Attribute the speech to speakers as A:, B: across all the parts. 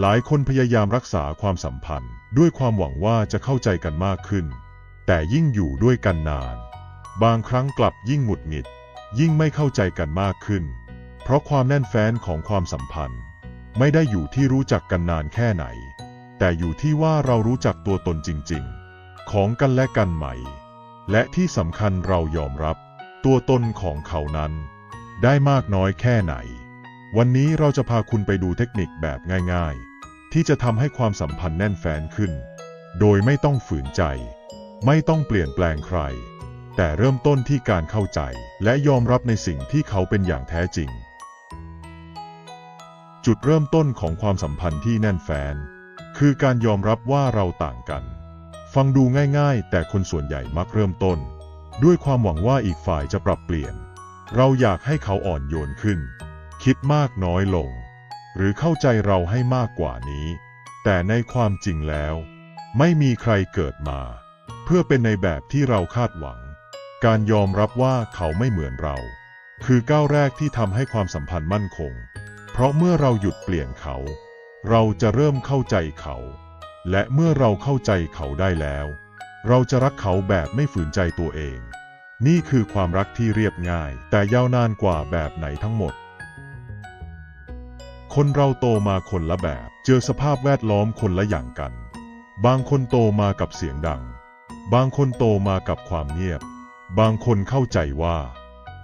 A: หลายคนพยายามรักษาความสัมพันธ์ ด้วยความหวังว่าจะเข้าใจกันมากขึ้น แต่ยิ่งอยู่ด้วยกันนาน บางครั้งกลับยิ่งหงุดหงิด ยิ่งไม่เข้าใจกันมากขึ้น เพราะความแน่นแฟ้นของความสัมพันธ์ ไม่ได้อยู่ที่รู้จักกันนานแค่ไหน แต่อยู่ที่ว่าเรารู้จักตัวตนจริง ๆ ของกันและกันไหม่ และที่สำคัญเรายอมรับ ตัวตนของเขานั้น ได้มากน้อยแค่ไหน วันนี้เราจะพาคุณไปดูเทคนิคแบบง่าย ๆ ที่จะทำให้ความสัมพันธ์แน่นแฟ้นขึ้น โดยไม่ต้องฝืนใจ ไม่ต้องเปลี่ยนแปลงใคร แต่เริ่มต้นที่การเข้าใจและยอมรับในสิ่งที่เขาเป็นอย่างแท้จริง จุดเริ่มต้นของความสัมพันธ์ที่แน่นแฟ้นคือการยอมรับว่าเราต่างกัน ฟังดูง่ายๆ แต่คนส่วนใหญ่มักเริ่มต้น ด้วยความหวังว่าอีกฝ่ายจะปรับเปลี่ยน เราอยากให้เขาอ่อนโยนขึ้น คิดมากน้อยลง หรือเข้าใจเราให้มากกว่านี้ แต่ในความจริงแล้ว ไม่มีใครเกิดมา เพื่อเป็นในแบบที่เราคาดหวัง การยอมรับว่าเขาไม่เหมือนเรา คือก้าวแรกที่ทำให้ความสัมพันธ์มั่นคง เพราะเมื่อเราหยุดเปลี่ยนเขา เราจะเริ่มเข้าใจเขา และเมื่อเราเข้าใจเขาได้แล้ว เราจะรักเขาแบบไม่ฝืนใจตัวเอง นี่คือความรักที่เรียบง่าย แต่ยาวนานกว่าแบบไหนทั้งหมด คนเราโตมาคนละแบบ เจอสภาพแวดล้อมคนละอย่างกัน บางคนโตมากับเสียงดัง บางคนโตมากับความเงียบ บางคนเข้าใจว่า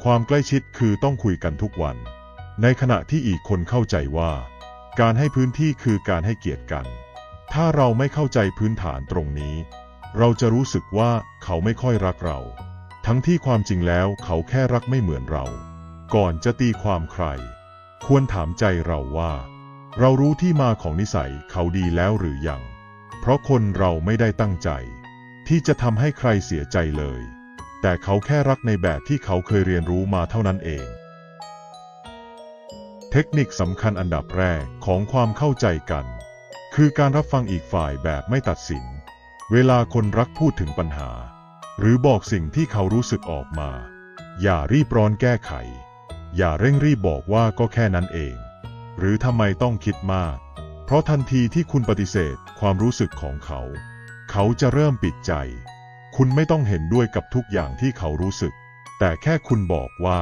A: ความใกล้ชิดคือต้องคุยกันทุกวัน ในขณะที่อีกคนเข้าใจว่า การให้พื้นที่คือการให้เกียรติกัน ถ้าเราไม่เข้าใจพื้นฐานตรงนี้ เราจะรู้สึกว่าเขาไม่ค่อยรักเรา ทั้งที่ความจริงแล้วเขาแค่รักไม่เหมือนเรา ก่อนจะตีความใคร ควรถามใจเราว่า เรารู้ที่มาของนิสัยเขาดีแล้วหรือยัง เพราะคนเราไม่ได้ตั้งใจ ที่จะทำให้ใครเสียใจเลย แต่เขาแค่รักในแบบที่เขาเคยเรียนรู้มาเท่านั้นเอง เทคนิคสำคัญอันดับแรกของความเข้าใจกัน คือการรับฟังอีกฝ่ายแบบไม่ตัดสิน เวลาคนรักพูดถึงปัญหา หรือบอกสิ่งที่เขารู้สึกออกมา อย่ารีบร้อนแก้ไข อย่าเร่งรีบบอกว่าก็แค่นั้นเอง หรือทำไมต้องคิดมาก เพราะทันทีที่คุณปฏิเสธความรู้สึกของเขา เขาจะเริ่มปิดใจ คุณไม่ต้องเห็นด้วยกับทุกอย่างที่เขารู้สึก แต่แค่คุณบอกว่า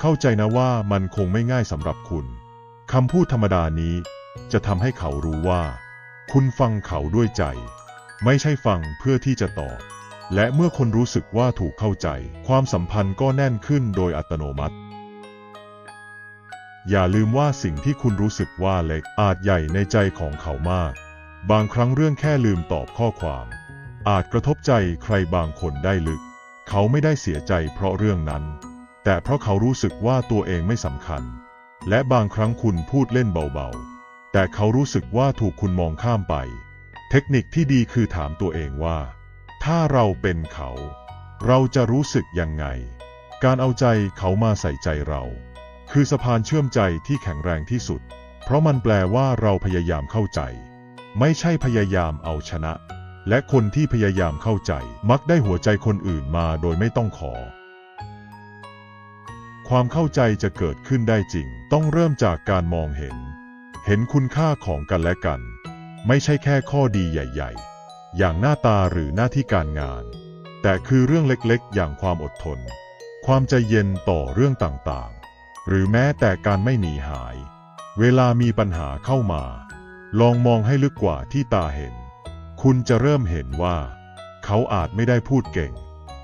A: เข้าใจนะว่ามันคงไม่ง่ายสำหรับคุณคำพูดธรรมดานี้ จะทำให้เขารู้ว่า คุณฟังเขาด้วยใจ ไม่ใช่ฟังเพื่อที่จะตอบ และเมื่อคนรู้สึกว่าถูกเข้าใจ ความสัมพันธ์ก็แน่นขึ้นโดยอัตโนมัติ อย่าลืมว่าสิ่งที่คุณรู้สึกว่าเล็กอาจใหญ่ในใจของเขามาก บางครั้งเรื่องแค่ลืมตอบข้อความ อาจกระทบใจใครบางคนได้ลึก เขาไม่ได้เสียใจเพราะเรื่องนั้น แต่เพราะเขารู้สึกว่าตัวเองไม่สำคัญ และบางครั้งคุณพูดเล่นเบาๆ แต่เขารู้สึกว่าถูกคุณมองข้ามไป เทคนิคที่ดีคือถามตัวเองว่า ถ้าเราเป็นเขา เราจะรู้สึกยังไง การเอาใจเขามาใส่ใจเรา คือสะพานเชื่อมใจที่แข็งแรงที่สุด เพราะมันแปลว่าเราพยายามเข้าใจ ไม่ใช่พยายามเอาชนะ และคนที่พยายามเข้าใจมักได้หัวใจคนอื่นมาโดยไม่ต้องขอ ความเข้าใจจะเกิดขึ้นได้จริง ต้องเริ่มจากการมองเห็น เห็นคุณค่าของกันและกัน ไม่ใช่แค่ข้อดีใหญ่ ๆ อย่างหน้าตาหรือหน้าที่การงาน แต่คือเรื่องเล็กๆ อย่างความอดทน ความใจเย็นต่อเรื่องต่างๆ หรือแม้แต่การไม่หนีหาย เวลามีปัญหาเข้ามา ลองมองให้ลึกกว่าที่ตาเห็น คุณจะเริ่มเห็นว่า เขาอาจไม่ได้พูดเก่ง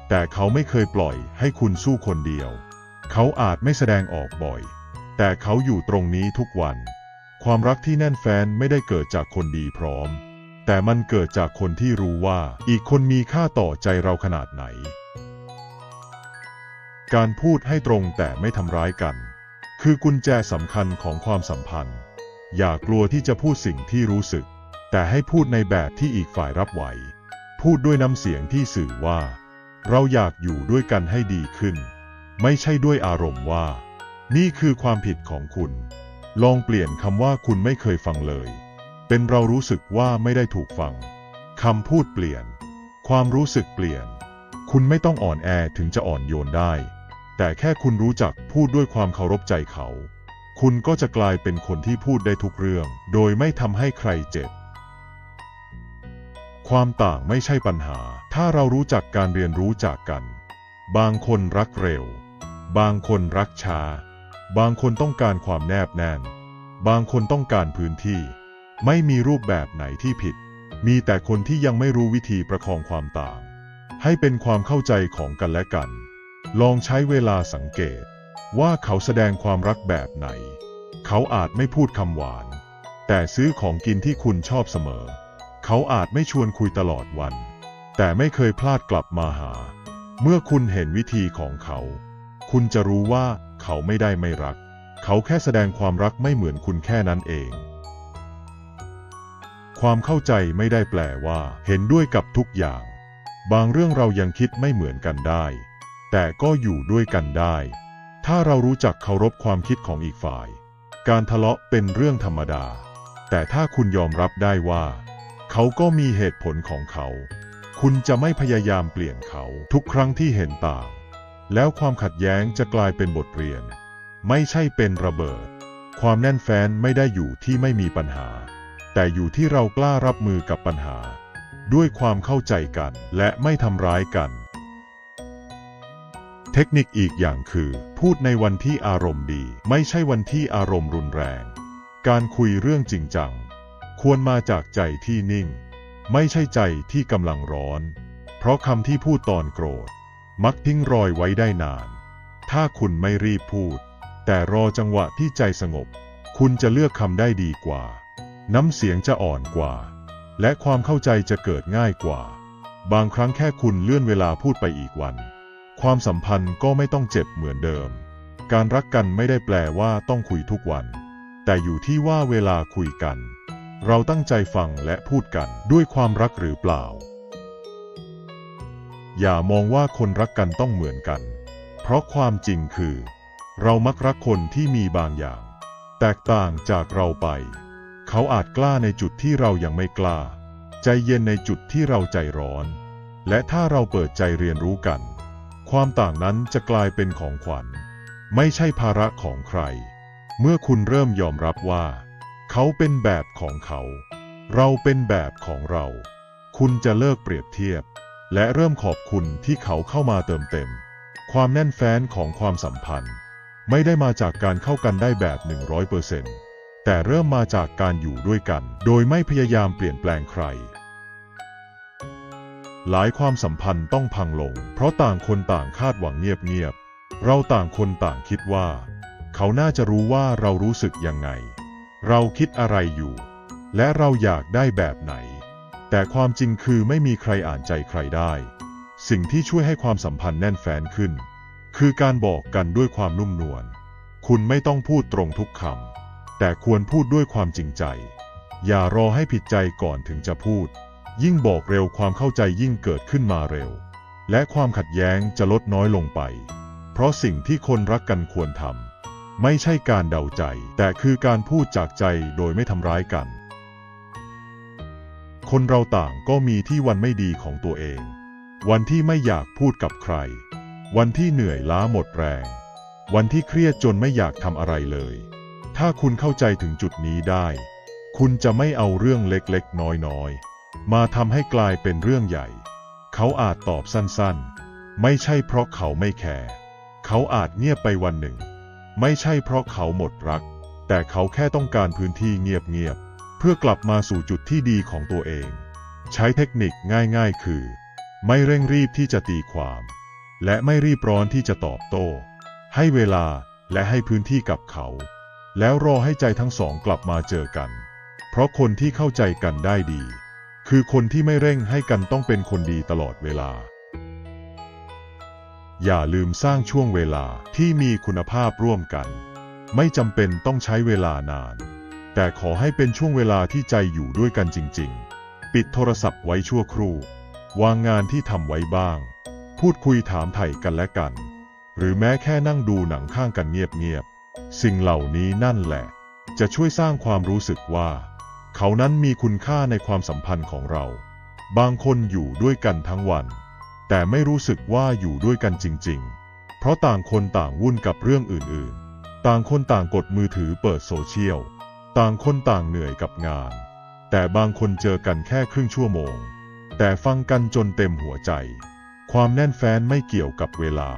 A: แต่เขาไม่เคยปล่อยให้คุณสู้คนเดียว เขาอาจไม่แสดงออกบ่อย แต่เขาอยู่ตรงนี้ทุกวัน ความรักที่แน่นแฟ้นไม่ได้เกิดจากคนดีพร้อม แต่มันเกิดจากคนที่รู้ว่าอีกคนมีค่าต่อใจเราขนาดไหนการพูดให้ตรงแต่ไม่ทำร้ายกัน คือกุญแจสำคัญของความสัมพันธ์ อย่ากลัวที่จะพูดสิ่งที่รู้สึก แต่ให้พูดในแบบที่อีกฝ่ายรับไหว พูดด้วยน้ำเสียงที่สื่อว่า เราอยากอยู่ด้วยกันให้ดีขึ้น ไม่ใช่ด้วยอารมณ์ว่า นี่คือความผิดของคุณ ลองเปลี่ยนคำว่าคุณไม่เคยฟังเลย เป็นเรารู้สึกว่าไม่ได้ถูกฟังคำพูดเปลี่ยน ความรู้สึกเปลี่ยน คุณไม่ต้องอ่อนแอถึงจะอ่อนโยนได้ แต่แค่คุณรู้จักพูดด้วยความเคารพใจเขา คุณก็จะกลายเป็นคนที่พูดได้ทุกเรื่อง โดยไม่ทำให้ใครเจ็บ ความต่างไม่ใช่ปัญหา ถ้าเรารู้จักการเรียนรู้จากกัน บางคนรักเร็ว บางคนรักช้า บางคนต้องการความแนบแน่น บางคนต้องการพื้นที่ ไม่มีรูปแบบไหนที่ผิด มีแต่คนที่ยังไม่รู้วิธีประคองความต่าง ให้เป็นความเข้าใจของกันและกัน ลองใช้เวลาสังเกต ว่าเขาแสดงความรักแบบไหน เขาอาจไม่พูดคำหวาน แต่ซื้อของกินที่คุณชอบเสมอ เขาอาจไม่ชวนคุยตลอดวัน แต่ไม่เคยพลาดกลับมาหา เมื่อคุณเห็นวิธีของเขา คุณจะรู้ว่าเขาไม่ได้ไม่รัก เขาแค่แสดงความรักไม่เหมือนคุณแค่นั้นเอง ความเข้าใจไม่ได้แปลว่า เห็นด้วยกับทุกอย่าง บางเรื่องเรายังคิดไม่เหมือนกันได้ แต่ก็อยู่ด้วยกันได้ ถ้าเรารู้จักเคารพความคิดของอีกฝ่าย การทะเลาะเป็นเรื่องธรรมดา แต่ถ้าคุณยอมรับได้ว่า เขาก็มีเหตุผลของเขา คุณจะไม่พยายามเปลี่ยนเขาทุกครั้งที่เห็นต่าง แล้วความขัดแย้งจะกลายเป็นบทเรียน ไม่ใช่เป็นระเบิด ความแน่นแฟ้นไม่ได้อยู่ที่ไม่มีปัญหา แต่อยู่ที่เรากล้ารับมือกับปัญหา ด้วยความเข้าใจกันและไม่ทำร้ายกัน เทคนิคอีกอย่างคือ พูดในวันที่อารมณ์ดี ไม่ใช่วันที่อารมณ์รุนแรง การคุยเรื่องจริงจัง ควรมาจากใจที่นิ่ง ไม่ใช่ใจที่กำลังร้อน เพราะคำที่พูดตอนโกรธ มักทิ้งรอยไว้ได้นาน ถ้าคุณไม่รีบพูด แต่รอจังหวะที่ใจสงบ คุณจะเลือกคำได้ดีกว่า น้ำเสียงจะอ่อนกว่า และความเข้าใจจะเกิดง่ายกว่า บางครั้งแค่คุณเลื่อนเวลาพูดไปอีกวัน ความสัมพันธ์ก็ไม่ต้องเจ็บเหมือนเดิม การรักกันไม่ได้แปลว่าต้องคุยทุกวัน แต่อยู่ที่ว่าเวลาคุยกัน เราตั้งใจฟังและพูดกันด้วยความรักหรือเปล่า อย่ามองว่าคนรักกันต้องเหมือนกัน เพราะความจริงคือ เรามักรักคนที่มีบางอย่าง แตกต่างจากเราไป เขาอาจกล้าในจุดที่เรายังไม่กล้า ใจเย็นในจุดที่เราใจร้อน และถ้าเราเปิดใจเรียนรู้กัน ความต่างนั้นจะกลายเป็นของขวัญ ไม่ใช่ภาระของใคร เมื่อคุณเริ่มยอมรับว่า เขาเป็นแบบของเขา เราเป็นแบบของเรา คุณจะเลิกเปรียบเทียบ และเริ่มขอบคุณที่เขาเข้ามาเติมเต็ม ความแน่นแฟ้นของความสัมพันธ์ ไม่ได้มาจากการเข้ากันได้แบบ 100%แต่เริ่มมาจากการอยู่ด้วยกัน โดยไม่พยายามเปลี่ยนแปลงใคร หลายความสัมพันธ์ต้องพังลง เพราะต่างคนต่างคาดหวังเงียบๆ เราต่างคนต่างคิดว่า เขาน่าจะรู้ว่าเรารู้สึกยังไง เราคิดอะไรอยู่ และเราอยากได้แบบไหน แต่ความจริงคือไม่มีใครอ่านใจใครได้ สิ่งที่ช่วยให้ความสัมพันธ์แน่นแฟ้นขึ้น คือการบอกกันด้วยความนุ่มนวล คุณไม่ต้องพูดตรงทุกคำแต่ควรพูดด้วยความจริงใจ อย่ารอให้ผิดใจก่อนถึงจะพูด ยิ่งบอกเร็วความเข้าใจยิ่งเกิดขึ้นมาเร็ว และความขัดแย้งจะลดน้อยลงไป เพราะสิ่งที่คนรักกันควรทำไม่ใช่การเดาใจ แต่คือการพูดจากใจโดยไม่ทำร้ายกัน คนเราต่างก็มีที่วันไม่ดีของตัวเอง วันที่ไม่อยากพูดกับใคร วันที่เหนื่อยล้าหมดแรง วันที่เครียดจนไม่อยากทำอะไรเลย ถ้าคุณเข้าใจถึงจุดนี้ได้ คุณจะไม่เอาเรื่องเล็กๆ น้อยๆ มาทำให้กลายเป็นเรื่องใหญ่ เขาอาจตอบสั้นๆ ไม่ใช่เพราะเขาไม่แคร์เขาอาจเงียบไปวันหนึ่ง ไม่ใช่เพราะเขาหมดรัก แต่เขาแค่ต้องการพื้นที่เงียบๆ เพื่อกลับมาสู่จุดที่ดีของตัวเอง ใช้เทคนิคง่ายๆ คือ ไม่เร่งรีบที่จะตีความ และไม่รีบร้อนที่จะตอบโต้ ให้เวลาและให้พื้นที่กับเขา แล้วรอให้ใจทั้งสองกลับมาเจอกัน เพราะคนที่เข้าใจกันได้ดี คือคนที่ไม่เร่งให้กันต้องเป็นคนดีตลอดเวลา อย่าลืมสร้างช่วงเวลาที่มีคุณภาพร่วมกัน ไม่จำเป็นต้องใช้เวลานาน แต่ขอให้เป็นช่วงเวลาที่ใจอยู่ด้วยกันจริง ๆ ปิดโทรศัพท์ไว้ชั่วครู่ วางงานที่ทำไว้บ้าง พูดคุยถามไถ่กันและกัน หรือแม้แค่นั่งดูหนังข้างกันเงียบๆ สิ่งเหล่านี้นั่นแหละ จะช่วยสร้างความรู้สึกว่า เขานั้นมีคุณค่าในความสัมพันธ์ของเรา บางคนอยู่ด้วยกันทั้งวัน แต่ไม่รู้สึกว่าอยู่ด้วยกันจริง ๆ เพราะต่างคนต่างวุ่นกับเรื่องอื่นๆ ต่างคนต่างกดมือถือเปิดโซเชียล ต่างคนต่างเหนื่อยกับงาน แต่บางคนเจอกันแค่ครึ่งชั่วโมง แต่ฟังกันจนเต็มหัวใจ ความแน่นแฟ้นไม่เกี่ยวกับเวลา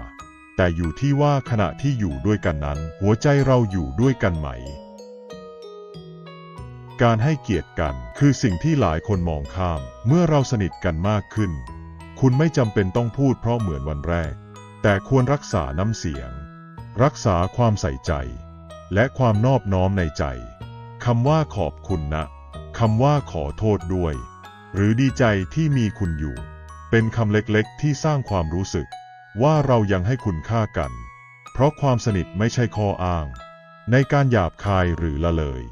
A: แต่อยู่ที่ว่าขณะที่อยู่ด้วยกันนั้น หัวใจเราอยู่ด้วยกันไหม การให้เกียรติกัน คือสิ่งที่หลายคนมองข้าม เมื่อเราสนิทกันมากขึ้น คุณไม่จำเป็นต้องพูดเพราะเหมือนวันแรก แต่ควรรักษาน้ำเสียง รักษาความใส่ใจ และความนอบน้อมในใจคำว่าขอบคุณนะคำว่าขอโทษด้วย หรือดีใจที่มีคุณอยู่ เป็นคำเล็กๆ ที่สร้างความรู้สึก ว่าเรายังให้คุณค่ากัน เพราะความสนิทไม่ใช่ข้ออ้าง ในการหยาบคายหรือละเลย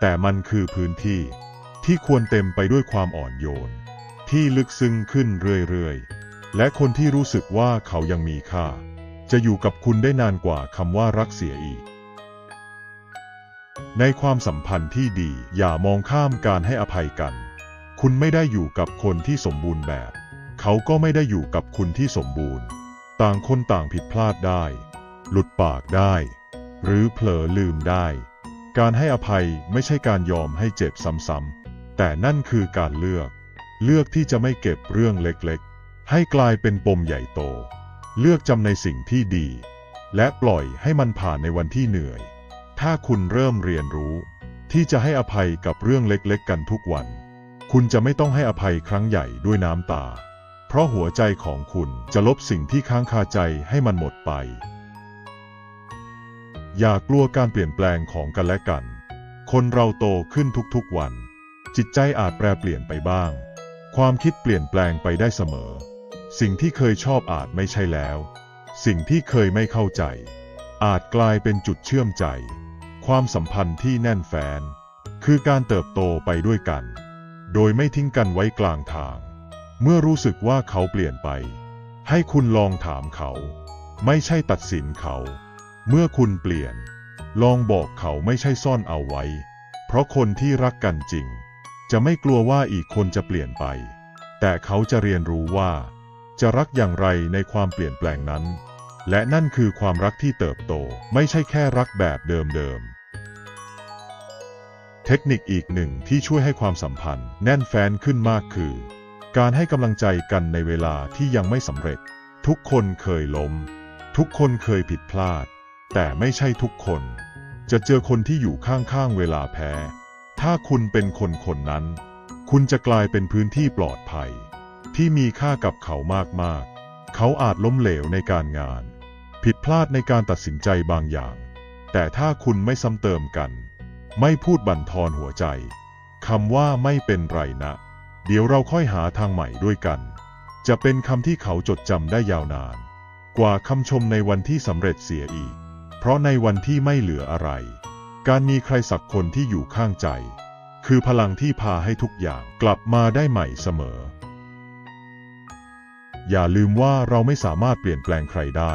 A: แต่มันคือพื้นที่ที่ควรเต็มไปด้วยความอ่อนโยน ที่ลึกซึ้งขึ้นเรื่อยๆ และคนที่รู้สึกว่าเขายังมีค่า จะอยู่กับคุณได้นานกว่าคำว่ารักเสียอีก ในความสัมพันธ์ที่ดีอย่ามองข้ามการให้อภัยกัน คุณไม่ได้อยู่กับคนที่สมบูรณ์แบบ เขาก็ไม่ได้อยู่กับคุณที่สมบูรณ์ ต่างคนต่างผิดพลาดได้ หลุดปากได้ หรือเผลอลืมได้ การให้อภัยไม่ใช่การยอมให้เจ็บซ้ำๆ แต่นั่นคือการเลือก เลือกที่จะไม่เก็บเรื่องเล็กๆ ให้กลายเป็นปมใหญ่โต เลือกจำในสิ่งที่ดี และปล่อยให้มันผ่านในวันที่เหนื่อย ถ้าคุณเริ่มเรียนรู้ ที่จะให้อภัยกับเรื่องเล็กๆ กันทุกวัน คุณจะไม่ต้องให้อภัยครั้งใหญ่ด้วยน้ำตา เพราะหัวใจของคุณจะลบสิ่งที่ค้างคาใจให้มันหมดไป อย่ากลัวการเปลี่ยนแปลงของกันและกัน คนเราโตขึ้นทุกๆวัน จิตใจอาจแปรเปลี่ยนไปบ้าง ความคิดเปลี่ยนแปลงไปได้เสมอ สิ่งที่เคยชอบอาจไม่ใช่แล้ว สิ่งที่เคยไม่เข้าใจ อาจกลายเป็นจุดเชื่อมใจ ความสัมพันธ์ที่แน่นแฟ้นคือการเติบโตไปด้วยกัน โดยไม่ทิ้งกันไว้กลางทาง เมื่อรู้สึกว่าเขาเปลี่ยนไป ให้คุณลองถามเขา ไม่ใช่ตัดสินเขา เมื่อคุณเปลี่ยน ลองบอกเขาไม่ใช่ซ่อนเอาไว้ เพราะคนที่รักกันจริง จะไม่กลัวว่าอีกคนจะเปลี่ยนไป แต่เขาจะเรียนรู้ว่า จะรักอย่างไรในความเปลี่ยนแปลงนั้น และนั่นคือความรักที่เติบโตไม่ใช่แค่รักแบบเดิมๆ เทคนิคอีกหนึ่งที่ช่วยให้ความสัมพันธ์แน่นแฟ้นขึ้นมากคือ การให้กำลังใจกันในเวลาที่ยังไม่สำเร็จ ทุกคนเคยล้ม ทุกคนเคยผิดพลาด แต่ไม่ใช่ทุกคน จะเจอคนที่อยู่ข้างๆเวลาแพ้ ถ้าคุณเป็นคนคนนั้น คุณจะกลายเป็นพื้นที่ปลอดภัย ที่มีค่ากับเขามากๆ เขาอาจล้มเหลวในการงาน ผิดพลาดในการตัดสินใจบางอย่าง แต่ถ้าคุณไม่ซ้ำเติมกัน ไม่พูดบั่นทอนหัวใจคำว่าไม่เป็นไรนะ เดี๋ยวเราค่อยหาทางใหม่ด้วยกัน จะเป็นคำที่เขาจดจำได้ยาวนาน กว่าคำชมในวันที่สำเร็จเสียอีก ราะในวันที่ไม่เหลืออะไร การมีใครสักคนที่อยู่ข้างใจ คือพลังที่พาให้ทุกอย่างกลับมาได้ใหม่เสมอ อย่าลืมว่าเราไม่สามารถเปลี่ยนแปลงใครได้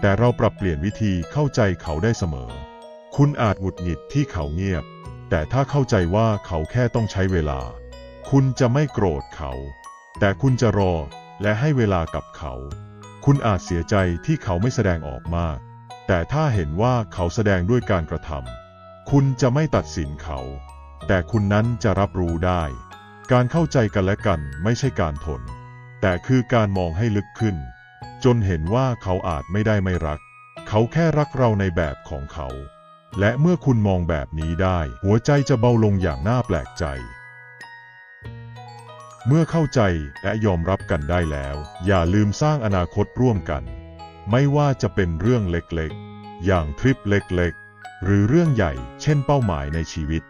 A: แต่เราปรับเปลี่ยนวิธีเข้าใจเขาได้เสมอ คุณอาจหงุดหงิดที่เขาเงียบ แต่ถ้าเข้าใจว่าเขาแค่ต้องใช้เวลา คุณจะไม่โกรธเขา แต่คุณจะรอและให้เวลากับเขา คุณอาจเสียใจที่เขาไม่แสดงออกมาก แต่ถ้าเห็นว่าเขาแสดงด้วยการกระทำคุณจะไม่ตัดสินเขา แต่คุณนั้นจะรับรู้ได้ การเข้าใจกันและกันไม่ใช่การทน แต่คือการมองให้ลึกขึ้น จนเห็นว่าเขาอาจไม่ได้ไม่รัก เขาแค่รักเราในแบบของเขา และเมื่อคุณมองแบบนี้ได้ หัวใจจะเบาลงอย่างน่าแปลกใจ เมื่อเข้าใจและยอมรับกันได้แล้ว อย่าลืมสร้างอนาคตร่วมกัน ไม่ว่าจะเป็นเรื่องเล็กๆ อย่างทริปเล็กๆ หรือเรื่องใหญ่ เช่นเป้าหมายในชีวิต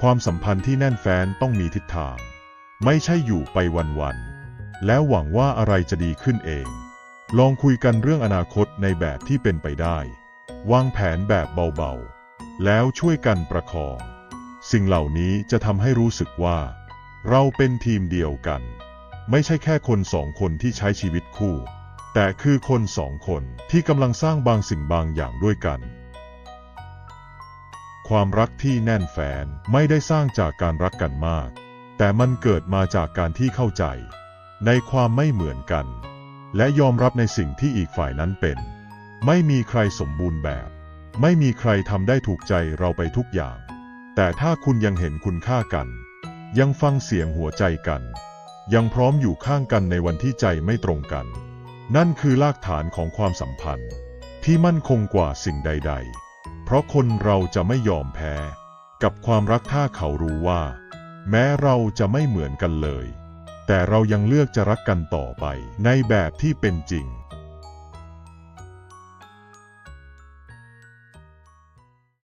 A: ความสัมพันธ์ที่แน่นแฟ้นต้องมีทิศทาง ไม่ใช่อยู่ไปวันๆ แล้วหวังว่าอะไรจะดีขึ้นเอง ลองคุยกันเรื่องอนาคตในแบบที่เป็นไปได้ วางแผนแบบเบาๆ แล้วช่วยกันประคอง สิ่งเหล่านี้จะทำให้รู้สึกว่า เราเป็นทีมเดียวกัน ไม่ใช่แค่คนสองคนที่ใช้ชีวิตคู่ แต่คือคนสองคนที่กำลังสร้างบางสิ่งบางอย่างด้วยกัน ความรักที่แน่นแฟนไม่ได้สร้างจากการรักกันมาก แต่มันเกิดมาจากการที่เข้าใจ ในความไม่เหมือนกัน และยอมรับในสิ่งที่อีกฝ่ายนั้นเป็น ไม่มีใครสมบูรณ์แบบ ไม่มีใครทำได้ถูกใจเราไปทุกอย่าง แต่ถ้าคุณยังเห็นคุณค่ากัน ยังฟังเสียงหัวใจกัน ยังพร้อมอยู่ข้างกันในวันที่ใจไม่ตรงกัน นั่นคือรากฐานของความสัมพันธ์ที่มั่นคงกว่าสิ่งใด ๆ เพราะคนเราจะไม่ยอมแพ้ กับความรักถ้าเขารู้ว่า แม้เราจะไม่เหมือนกันเลย แต่เรายังเลือกจะรักกันต่อไปในแบบที่เป็นจริง